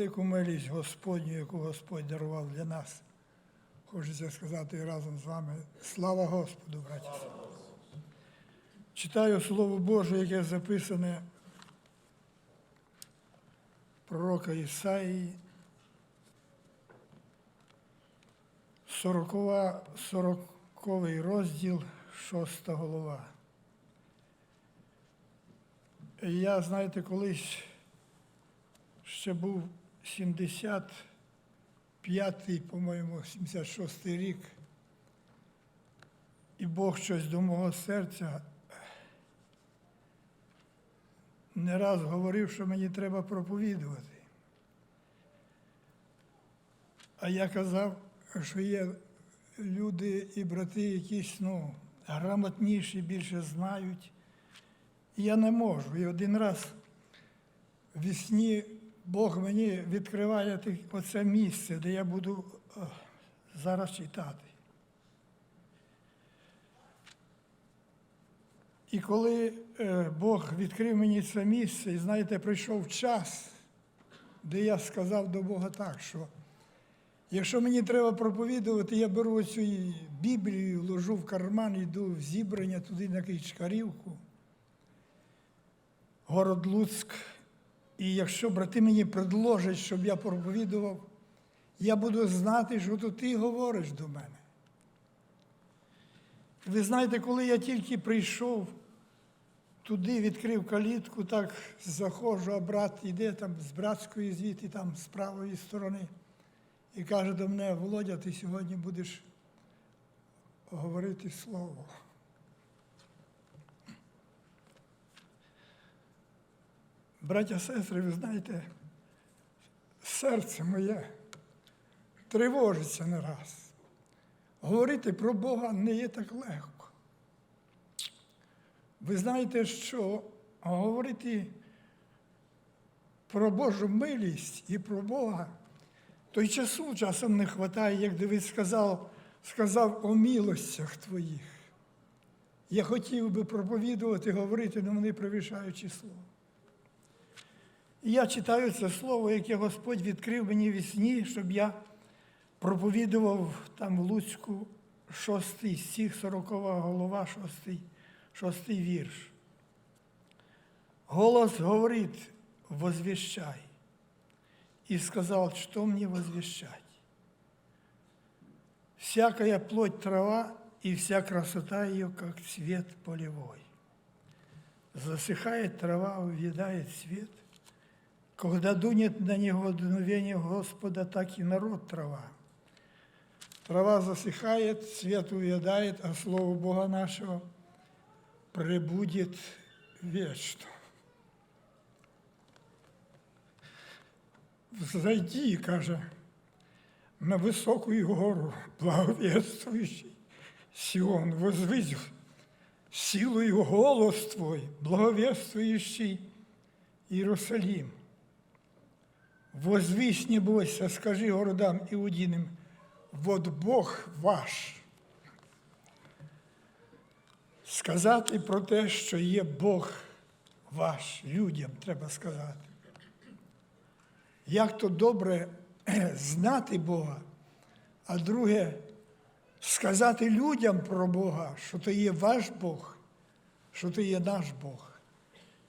велику милість Господню, яку Господь дарував для нас. Хочеться сказати разом з вами слава Господу, браті. Читаю Слово Боже, яке записане пророка Ісаїї, 40, 40 розділ, 6 голова. Я, знаєте, колись ще був 75-й, по-моєму, 76-й рік, і Бог щось до мого серця не раз говорив, що мені треба проповідувати. А я казав, що є люди і брати якісь ну, грамотніші, більше знають. І я не можу. І один раз в вісні Бог мені відкриває оце місце, де я буду е, зараз читати. І коли е, Бог відкрив мені це місце, і знаєте, прийшов час, де я сказав до Бога так, що якщо мені треба проповідувати, я беру оцю і Біблію, ложу в карман, йду в зібрання туди на Кичкарівку, город Луцьк. І якщо брати мені предложать, щоб я проповідував, я буду знати, що то ти говориш до мене. Ви знаєте, коли я тільки прийшов туди, відкрив калітку, так заходжу, а брат іде там з братської звідти, там з правої сторони, і каже до мене, Володя, ти сьогодні будеш говорити слово. Браття, сестри, ви знаєте, серце моє тривожиться не раз. Говорити про Бога не є так легко. Ви знаєте, що говорити про Божу милість і про Бога, то й часу часом не вистачає, як Давид сказав, сказав о милостях твоїх. Я хотів би проповідувати, говорити, але вони перевищають число. І я читаю це слово, яке Господь відкрив мені в сні, щоб я проповідував там в Луцьку шостий стих, сорокова голова, шостий, шостий вірш. Голос говорит, возвещай. И сказал, что мне возвещать? Всякая плоть трава, и вся красота ее, как цвет полевой. Засыхает трава, увядает свет. Когда дунет на него дуновение Господа, так и народ трава. Трава засыхает, цвет увядает, а слово Бога нашего пребудет вечно. Зайди, каже, на високую гору, благовествующий Сион, возвысь силою голос твой, благовествующий Иерусалим. Возвись, не бойся, скажи городам Иудиным, вот Бог ваш. Сказати про те, що є Бог ваш, людям треба сказати. Як то добре знати Бога, а друге сказати людям про Бога, що то є ваш Бог, що то є наш Бог.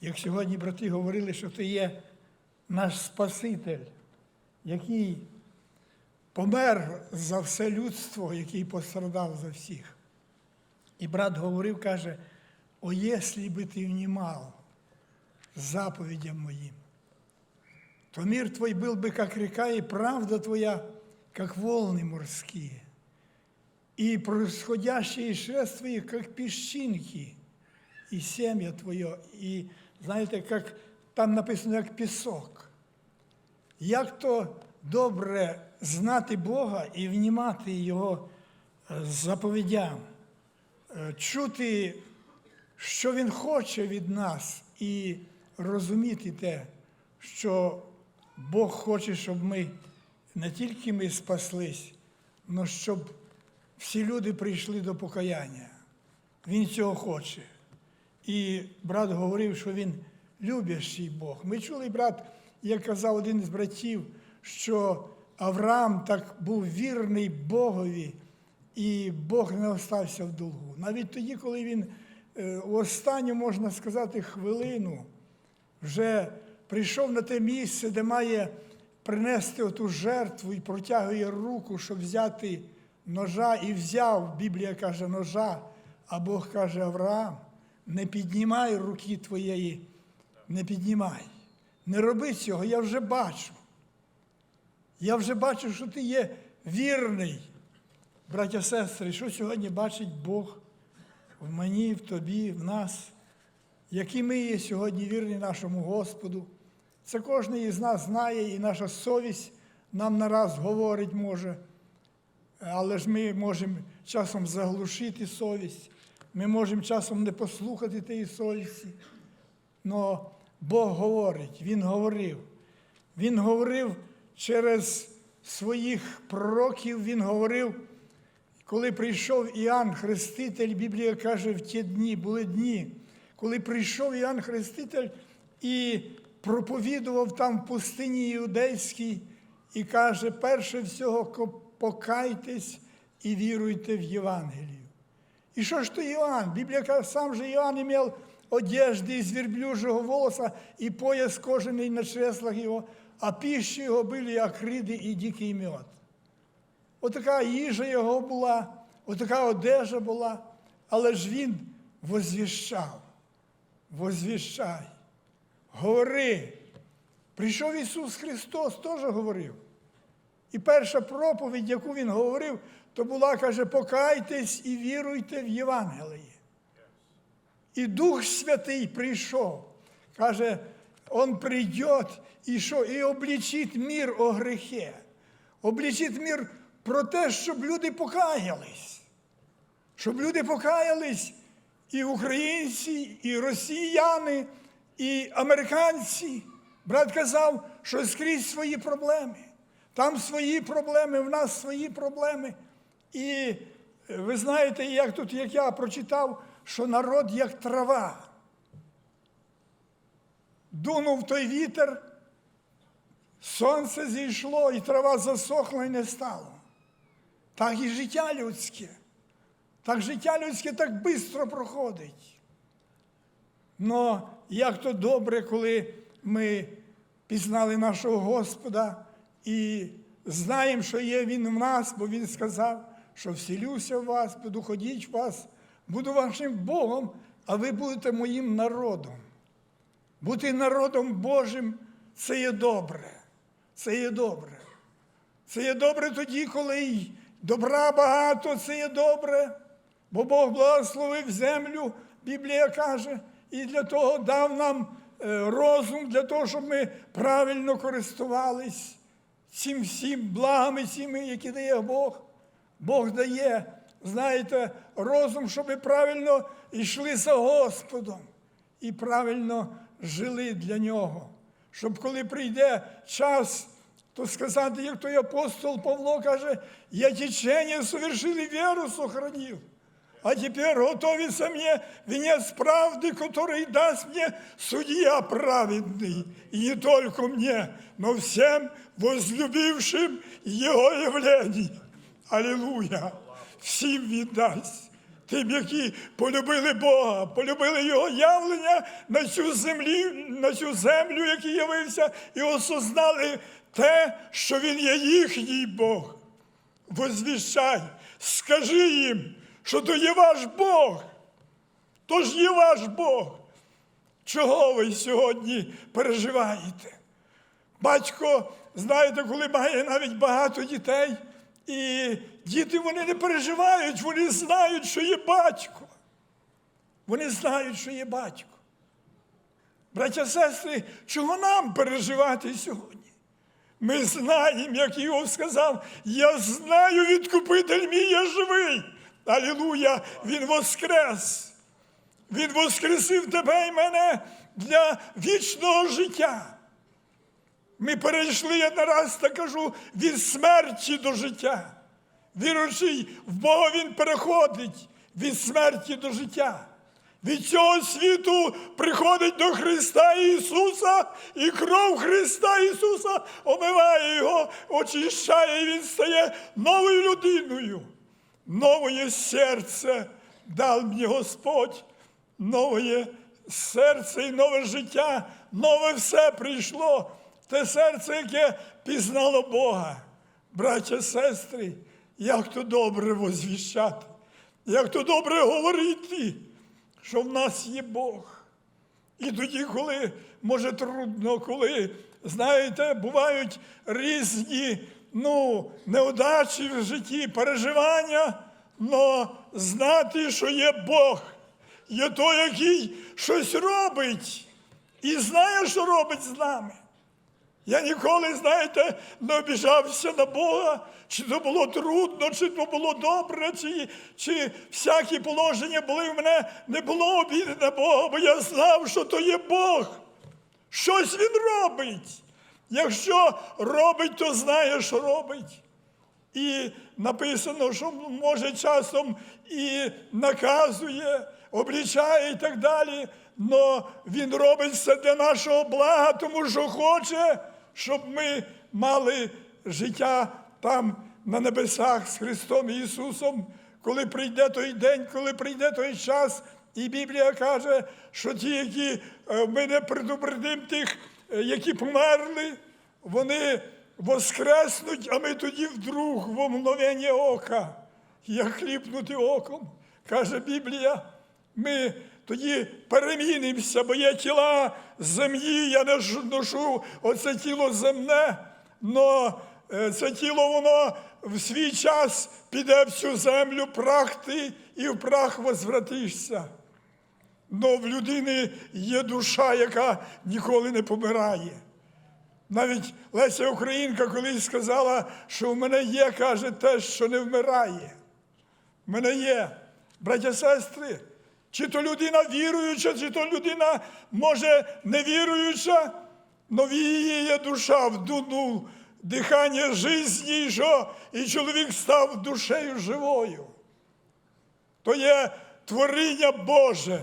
Як сьогодні брати говорили, що то є наш Спаситель, який помер за все людство, який пострадав за всіх. І брат говорив, каже, о, якщо би ти внимал заповедям моїм, то мир твой был бы, как река, и правда твоя, как волны морские, и происходящие из шест твоих, как песчинки, и семя твое, и, знаєте, как там написано, як пісок. Як то добре знати Бога і внімати Його е, заповідям, е, чути, що Він хоче від нас, і розуміти те, що Бог хоче, щоб ми не тільки ми спаслись, але щоб всі люди прийшли до покаяння. Він цього хоче. І брат говорив, що він любящий Бог. Ми чули, брат, як казав один із братів, що Авраам так був вірний Богові, і Бог не остався в долгу. Навіть тоді, коли він е, у останню, можна сказати, хвилину вже прийшов на те місце, де має принести оту жертву і протягує руку, щоб взяти ножа, і взяв, Біблія каже, ножа, а Бог каже, Авраам, не піднімай руки твоєї, не піднімай. Не роби цього, я вже бачу. Я вже бачу, що ти є вірний. Браття, сестри, що сьогодні бачить Бог в мені, в тобі, в нас, які ми є сьогодні вірні нашому Господу. Це кожен із нас знає, і наша совість нам нараз говорить може. Але ж ми можемо часом заглушити совість, ми можемо часом не послухати тієї совісті. Но Бог говорить, Він говорив. Він говорив через своїх пророків, Він говорив, коли прийшов Іоанн Хреститель, Біблія каже, в ті дні були дні, коли прийшов Іоанн Хреститель і проповідував там в пустині Іудейській, і каже, перше всього покайтесь і віруйте в Євангелію. І що ж то Іоанн? Біблія каже, сам же Іоанн мав одежди із верблюжого волоса і пояс кожаний на чреслах його, а пищі його були акриди і дикий мед. Отака їжа його була, отака одежа була, але ж він возвіщав, возвіщай, говори. Прийшов Ісус Христос, теж говорив. І перша проповідь, яку Він говорив, то була, каже, покайтесь і віруйте в Євангеліє. І Дух Святий прийшов. Каже, Он прийде і що? І облічить мір о грехе. Облічить мір про те, щоб люди покаялись. Щоб люди покаялись і українці, і росіяни, і американці. Брат казав, що скрізь свої проблеми. Там свої проблеми, в нас свої проблеми. І е, ви знаєте, як тут, як я прочитав, що народ як трава. Дунув той вітер, сонце зійшло, і трава засохла і не стало. Так і життя людське. Так життя людське так швидко проходить. Но як то добре, коли ми пізнали нашого Господа і знаємо, що є Він в нас, бо Він сказав, що вселюся в вас, буду ходіть в вас, буду вашим Богом, а ви будете моїм народом. Бути народом Божим це є добре. Це є добре. Це є добре тоді, коли добра багато, це є добре. Бо Бог благословив землю, Біблія каже, і для того дав нам е, розум, для того, щоб ми правильно користувались цим всім благами, цими, які дає Бог. Бог дає, знаєте, розум, щоб ми правильно йшли за Господом і правильно жили для нього. Щоб коли прийде час, то сказати, як той апостол Павло каже, я течение совершил и веру сохранил. А теперь готовится мне венец правды, который даст мне судья праведный. И не только мне, но всем возлюбившим Его явление. Аллилуйя! Всім віддасть. Тим, які полюбили Бога, полюбили Його явлення на цю землі, на цю землю, який явився, і осознали те, що Він є їхній Бог. Возвіщай, скажи їм, що то є ваш Бог. То ж є ваш Бог. Чого ви сьогодні переживаєте? Батько, знаєте, коли має навіть багато дітей, і діти вони не переживають, вони знають, що є батько. Вони знають, що є батько. Браття, сестри, чого нам переживати сьогодні? Ми знаємо, як Його сказав, я знаю, відкупитель мій є живий. Алілуя! Він воскрес. Він воскресив тебе і мене для вічного життя. Ми перейшли, я не раз так кажу, від смерті до життя. Віруючий в Бога він переходить від смерті до життя. від цього світу приходить до Христа Ісуса, і кров Христа Ісуса омиває його, очищає, і він стає новою людиною. Нове серце дав мені Господь, нове серце і нове життя, нове все прийшло. Те серце, яке пізнало Бога. Браття, сестри, як то добре возвіщати, як то добре говорити, що в нас є Бог. І тоді, коли може трудно, коли, знаєте, бувають різні ну, неудачі в житті, переживання, але знати, що є Бог, є той, який щось робить і знає, що робить з нами. Я ніколи, знаєте, не обіжався на Бога, чи то було трудно, чи то було добре, чи, чи всякі положення були в мене, не було обіди на Бога, бо я знав, що то є Бог. Щось він робить. Якщо робить, то знає, що робить. І написано, що може часом і наказує, облічає і так далі. Но він робить все для нашого блага, тому що хоче, щоб ми мали життя там на небесах з Христом Ісусом, коли прийде той день, коли прийде той час. І Біблія каже, що ті, які е, ми не предупредимо тих, е, які померли, вони воскреснуть, а ми тоді вдруг в мгновення ока, як хліпнути оком, каже Біблія, ми тоді перемінимося, бо є тіла землі, я не ношу оце тіло земне, але це тіло воно в свій час піде в цю землю прах ти і в прах возвратишся. Но в людини є душа, яка ніколи не помирає. Навіть Леся Українка колись сказала, що в мене є, каже, те, що не вмирає. В мене є, браття сестри, чи то людина віруюча, чи то людина, може, невіруюча, но в її є душа, вдунув дихання житті, і і чоловік став душею живою. То є творіння Боже.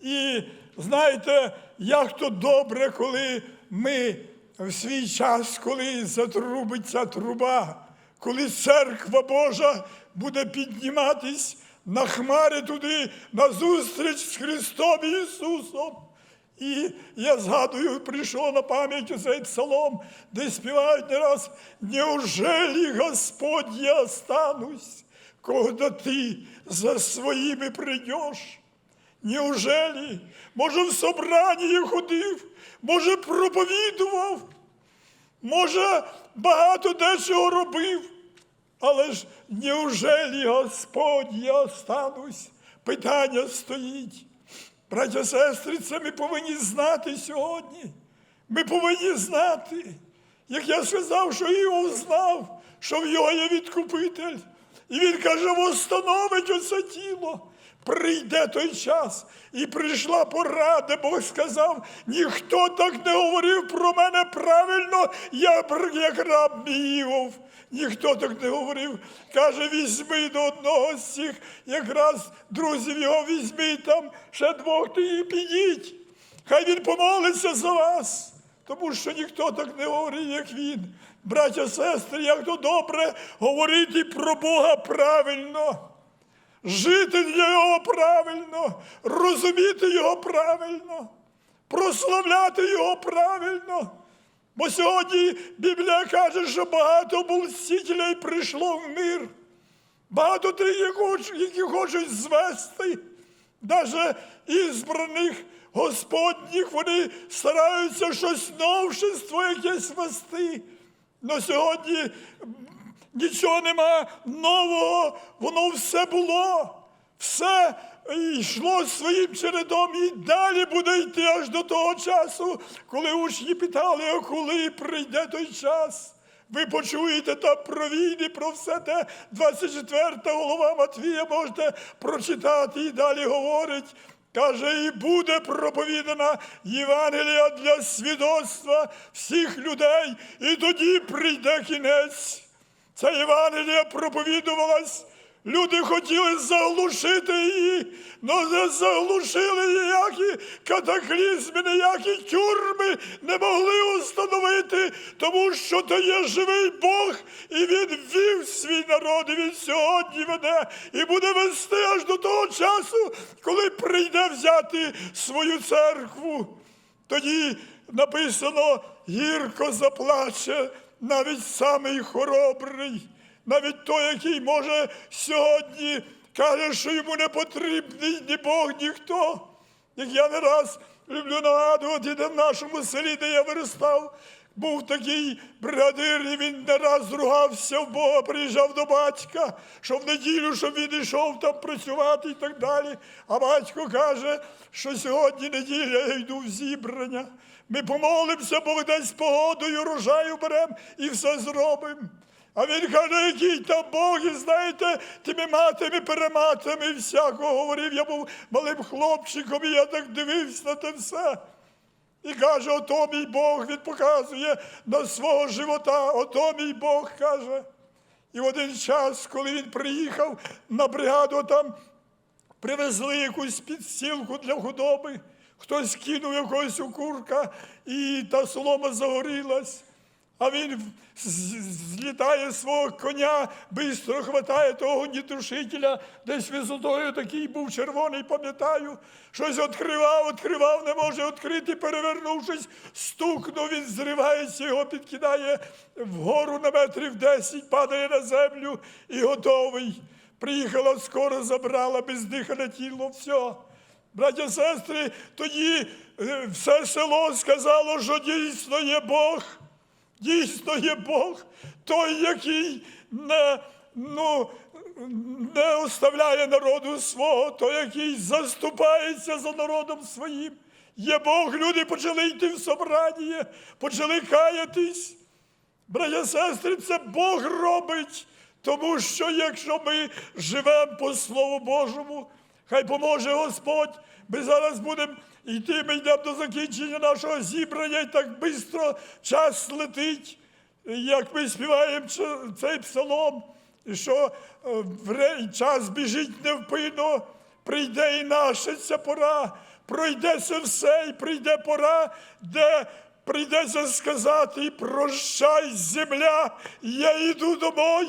І знаєте, як то добре, коли ми в свій час, коли затрубиться труба, коли церква Божа буде підніматись на хмари туди, на зустріч з Христом Ісусом. І я згадую, прийшов на пам'ять цей псалом, де співають не раз, неужели Господь я останусь, когда ти за своїми прийдеш? Неужели? Може, в собранні ходив, може, проповідував, може, багато дечого робив. Але ж неужели Господь я останусь? Питання стоїть. Браття, сестри, це ми повинні знати сьогодні. Ми повинні знати. Як я сказав, що Іов знав, що в його є відкупитель. І він каже, восстановить оце тіло. Прийде той час, і прийшла пора, де Бог сказав, ніхто так не говорив про мене правильно, я як раб Іов. Ніхто так не говорив. Каже, візьми до одного з цих, якраз друзів його візьми там, ще двох ти і підіть. Хай він помолиться за вас, тому що ніхто так не говорив, як він. Браття, сестри, як то добре говорити про Бога правильно жити для Його правильно, розуміти Його правильно, прославляти Його правильно. Бо сьогодні Біблія каже, що багато блудстителей прийшло в мир. Багато тих, які хочуть звести, навіть ізбраних Господніх, вони стараються щось новшество якесь вести. Но сьогодні нічого нема нового, воно все було, все йшло своїм чередом і далі буде йти аж до того часу, коли учні питали, а коли прийде той час. Ви почуєте там про війни, про все те 24 голова Матвія можете прочитати і далі говорить. Каже, і буде проповідана Євангелія для свідоцтва всіх людей, і тоді прийде кінець. Ця Євангелія проповідувалась Люди хотіли заглушити її, але не заглушили ніякі катаклізми, ніякі тюрми не могли установити, тому що то є живий Бог, і Він вів свій народ, і він сьогодні веде, і буде вести аж до того часу, коли прийде взяти свою церкву. Тоді написано гірко заплаче навіть самий хоробрий, навіть той, який може сьогодні каже, що йому не потрібний ні Бог, ніхто. Як я не раз люблю нагадувати, де в нашому селі, де я виростав, був такий бригадир, і він не раз зругався в Бога, приїжджав до батька, що в неділю, щоб він йшов там працювати і так далі. А батько каже, що сьогодні неділя, я йду в зібрання. Ми помолимося, Бог дасть погодою, рожаю беремо і все зробимо. А він каже, який там Бог, і знаєте, тими матами, перематами всякого говорив. Я був малим хлопчиком, і я так дивився на те все. І каже, ото мій Бог, він показує на свого живота, ото мій Бог каже. І в один час, коли він приїхав на бригаду, там привезли якусь підстілку для худоби, хтось кинув якогось окурка, і та солома загорілась. А він злітає з свого коня, бистро хватає того гнітушителя, десь висотою такий був червоний, пам'ятаю. Щось відкривав, відкривав, не може відкрити, перевернувшись, стукнув, він зривається, його підкидає вгору на метрів десять, падає на землю і готовий. Приїхала скоро, забрала бездихане тіло, все. Браття, сестри, тоді е, все село сказало, що дійсно є Бог. Дійсно є Бог, той, який не, ну, не оставляє народу свого, той, який заступається за народом своїм. Є Бог, люди почали йти в собрання, почали каятись. Браття, сестри, це Бог робить, тому що якщо ми живемо по Слову Божому, хай поможе Господь. Ми зараз будемо йти, ми йдемо до закінчення нашого зібрання, і так швидко час летить, як ми співаємо цей псалом, що е, час біжить невпинно, прийде і наша ця пора, пройде це все, і прийде пора, де прийдеться сказати, прощай, земля, я йду домой.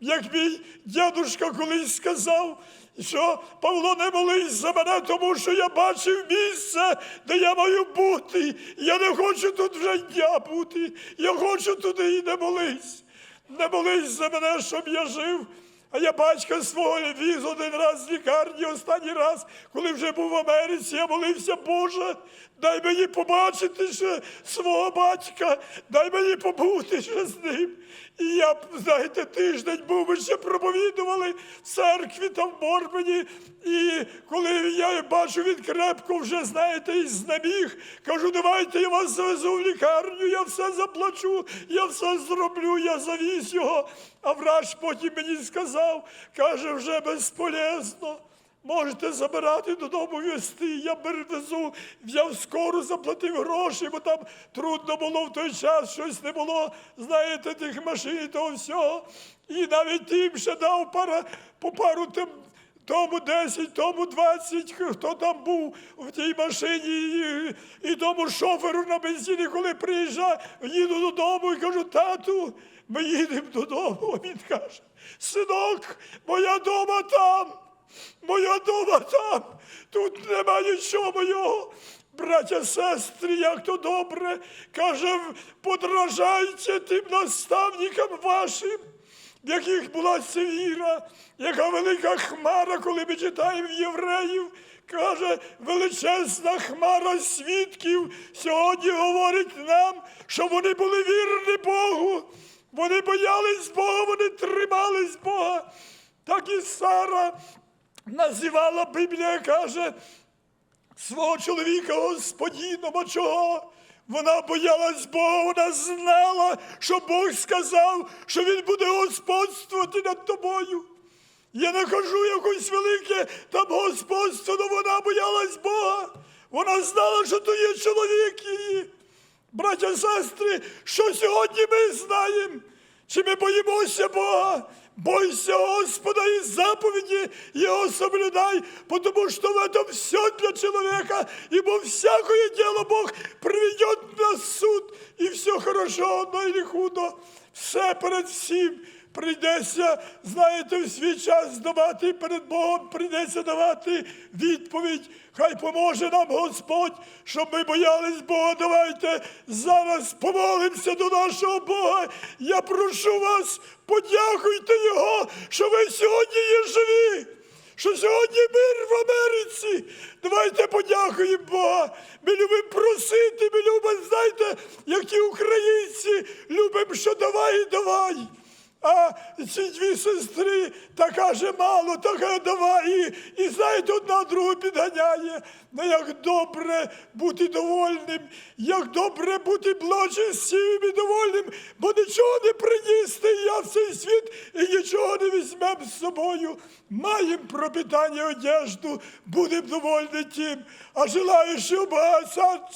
Як мій дядушка колись сказав, що Павло не молись за мене, тому що я бачив місце, де я маю бути. Я не хочу тут вже дня бути. Я хочу туди і не молись. Не молись за мене, щоб я жив. А я батька свого віз один раз з лікарні, останній раз, коли вже був в Америці, я молився, Боже, дай мені побачити ще свого батька, дай мені побути ще з ним. І я, знаєте, тиждень був, ми ще проповідували в церкві там в Борбані. І коли я бачу, він крепко вже, знаєте, і знеміг, кажу, давайте я вас завезу в лікарню, я все заплачу, я все зроблю, я завіз його. А врач потім мені сказав, каже, вже безполезно. Можете забирати додому вести. Я перевезу, взяв скору, заплатив гроші, бо там трудно було в той час, щось не було, знаєте, тих машин і того всього. І навіть тим ще дав пара, по пару тим, тому 10, тому 20, хто там був в тій машині, і, і тому шоферу на бензині, коли приїжджаю, їду додому і кажу, тату, ми їдемо додому. А він каже, синок, моя дома там. Моя дома там, тут нема нічого моєго. Браття, сестри, як то добре, каже, подражайте тим наставникам вашим, в яких була ця яка велика хмара, коли ми читаємо євреїв, каже, величезна хмара свідків. Сьогодні говорить нам, що вони були вірні Богу, вони боялись Бога, вони тримались Бога. Так і Сара називала Біблія, каже, свого чоловіка господіном. А чого? Вона боялась Бога, вона знала, що Бог сказав, що Він буде господствувати над тобою. Я не кажу якось велике там господство, але вона боялась Бога. Вона знала, що то є чоловік її. Браття, сестри, що сьогодні ми знаємо? Чи ми боїмося Бога? Бойся Господа и заповеди Его соблюдай, потому что в этом все для человека, ибо всякое дело Бог приведет на суд, и все хорошо, одно или худо, все перед всім. Прийдеться, знаєте, в свій час давати перед Богом, прийдеться давати відповідь. Хай поможе нам Господь, щоб ми боялись Бога. Давайте зараз помолимося до нашого Бога. Я прошу вас, подякуйте Його, що ви сьогодні є живі. Що сьогодні мир в Америці. Давайте подякуємо Бога. Ми любимо просити, ми любимо, знаєте, як ті українці, любимо, що давай давай. А ці дві сестри та каже мало, та каже давай. І, і знаєте, одна другу підганяє. Ну як добре бути довольним, як добре бути благочестивим і довольним, бо нічого не приністи я в цей світ і нічого не візьмем з собою. Маємо пропитання одежду, будемо довольні тим. А желающие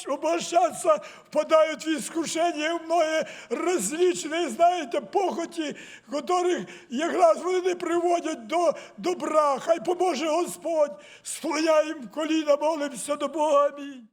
обогащаться, обогащаться в искушение в многие различные, знаєте, похоті, которых якраз вони не приводять до добра. Хай поможе Господь. Склоняємо коліна, молимося до Бога. Амінь.